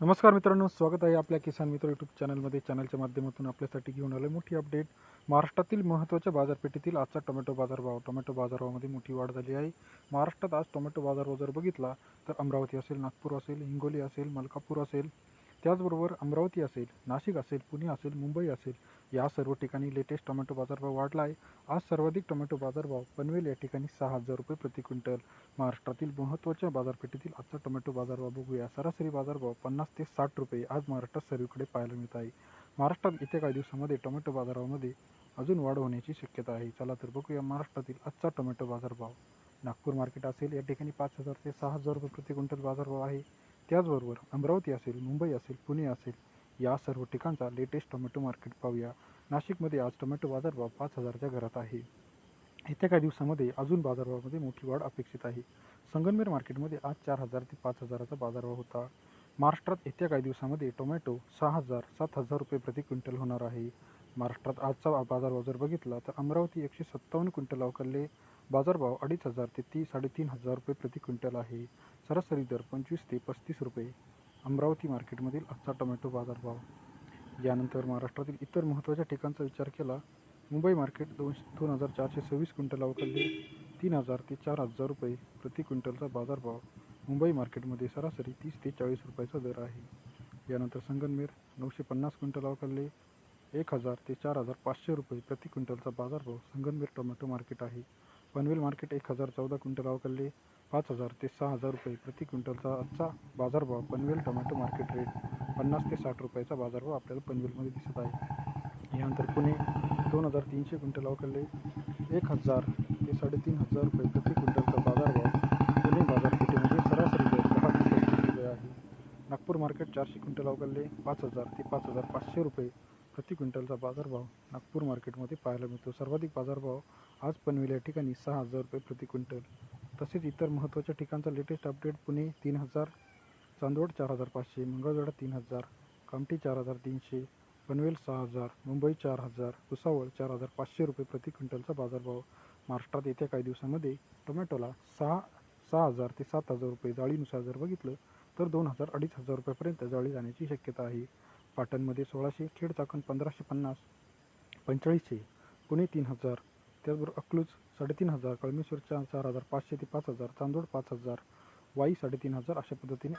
नमस्कार मित्रांनो स्वागत आहे आपल्या किसान मित्र यूट्यूब चॅनलमध्ये चॅनलच्या माध्यमातून आपल्यासाठी घेऊन आलं मोठी अपडेट महाराष्ट्रातील महत्त्वाच्या बाजारपेठेतील आजचा टोमॅटो बाजारभाव. टोमॅटो बाजारभावामध्ये मोठी वाढ झाली आहे. महाराष्ट्रात आज टोमॅटो बाजारभाव जर बघितला तर अमरावती असेल नागपूर असेल हिंगोली असेल मलकापूर असेल. त्याचबरोबर अमरावती असेल नाशिक असेल पुणे असेल मुंबई असेल या सर्व ठिकाणी लेटेस्ट टोमॅटो बाजारभाव वाढला आहे. आज सर्वाधिक टोमॅटो बाजारभाव पनवेल या ठिकाणी सहा हजार रुपये प्रति क्विंटल. महाराष्ट्रातील महत्त्वाच्या बाजारपेठेतील आजचा टोमॅटो बाजारभाव बघूया. सरासरी बाजारभाव पन्नास ते साठ रुपये आज महाराष्ट्रात सर्वीकडे पाहायला मिळत आहे. महाराष्ट्रात येत्या काही दिवसामध्ये टोमॅटो बाजारामध्ये अजून वाढ होण्याची शक्यता आहे. चला तर बघूया महाराष्ट्रातील आजचा टोमॅटो बाजारभाव. नागपूर मार्केट असेल या ठिकाणी पाच हजार ते सहा हजार रुपये प्रति क्विंटल बाजारभाव आहे. त्याचबरोबर अमरावती असेल मुंबई असेल पुणे असेल या सर्व ठिकाणचा लेटेस्ट टोमॅटो मार्केट पाहूया. नाशिकमध्ये आज टोमॅटो बाजारभाव पाच हजारच्या घरात आहे. येत्या काही दिवसामध्ये अजून बाजारभावामध्ये मोठी वाढ अपेक्षित आहे. संगमनेर मार्केटमध्ये आज चार हजार ते पाच हजाराचा बाजारभाव होता. महाराष्ट्रात येत्या काही दिवसामध्ये टोमॅटो सहा हजार सात हजार रुपये प्रति क्विंटल होणार आहे. महाराष्ट्रात आजचा बाजारभाव जर बघितला तर अमरावती एकशे सत्तावन्न क्विंटल अवकाले बाजारभाव अडीच हजार ते ती साडेतीन हजार रुपये प्रति क्विंटल आहे. सरासरी दर पंचवीस ते पस्तीस रुपये. अमरावती मार्केटमधील आजचा टोमॅटो बाजारभाव. यानंतर महाराष्ट्रातील इतर महत्त्वाच्या ठिकाणचा विचार केला मुंबई मार्केट दोनशे दोन हजार चारशे सव्वीस क्विंटल अवकाले तीन हजार ते चार हजार रुपये प्रति क्विंटलचा बाजारभाव मुंबई मार्केटमध्ये सरासरी तीस ते चाळीस रुपयाचा दर आहे. यानंतर संगनमेर नऊशे पन्नास क्विंटल अवकाले एक हजार ते चार हजार पाचशे रुपये प्रति क्विंटलचा बाजारभाव संगमनेर टोमॅटो मार्केट आहे. पनवेल मार्केट एक हजार चौदा क्विंटल अवकाले पाच हजार ते सहा हजार रुपये प्रति क्विंटलचा आजचा बाजारभाव पनवेल टोमॅटो मार्केट रेट पन्नास ते साठ रुपयाचा बाजारभाव आपल्याला पनवेलमध्ये दिसत आहे. यानंतर पुणे दोन हजार तीनशे क्विंटल अवकाले एक हजार ते साडेतीन हजार रुपये प्रति क्विंटलचा बाजारभाव पुणे बाजारपेठेमध्ये सरासरी दर दहा क्विंटल आहे. नागपूर मार्केट चारशे क्विंटल अवकाले पाच हजार ते पाच हजार पाचशे रुपये प्रति क्विंटलचा बाजारभाव नागपूर मार्केटमध्ये पाहायला मिळतो. सर्वाधिक बाजारभाव आज पनवेल या ठिकाणी सहा हजार रुपये प्रति क्विंटल. तसेच इतर महत्त्वाच्या ठिकाणचा लेटेस्ट अपडेट पुणे तीन हजार चांदवड चार हजार पाचशे मंगळवेढा तीन हजार कामठी चार हजार तीनशे पनवेल सहा हजार मुंबई चार हजार भुसावळ चार हजार पाचशे रुपये प्रति क्विंटलचा बाजारभाव. महाराष्ट्रात येत्या काही दिवसामध्ये टोमॅटोला सहा सहा हजार ते सात हजार रुपये जाळीनुसार जर बघितलं तर दोन हजार अडीच हजार रुपयापर्यंत जाळी जाण्याची शक्यता आहे. पाटणमध्ये सोळाशे खेड चाकण पंधराशे पन्नास पंचेचाळीसशे पुणे तीन हजार त्याचबरोबर अकलूज साडेतीन हजार कळमेश्वरच्या चार चार हजार पाचशे ते पाच हजार चांदोड पाच हजार वाई साडेतीन हजार अशा पद्धतीने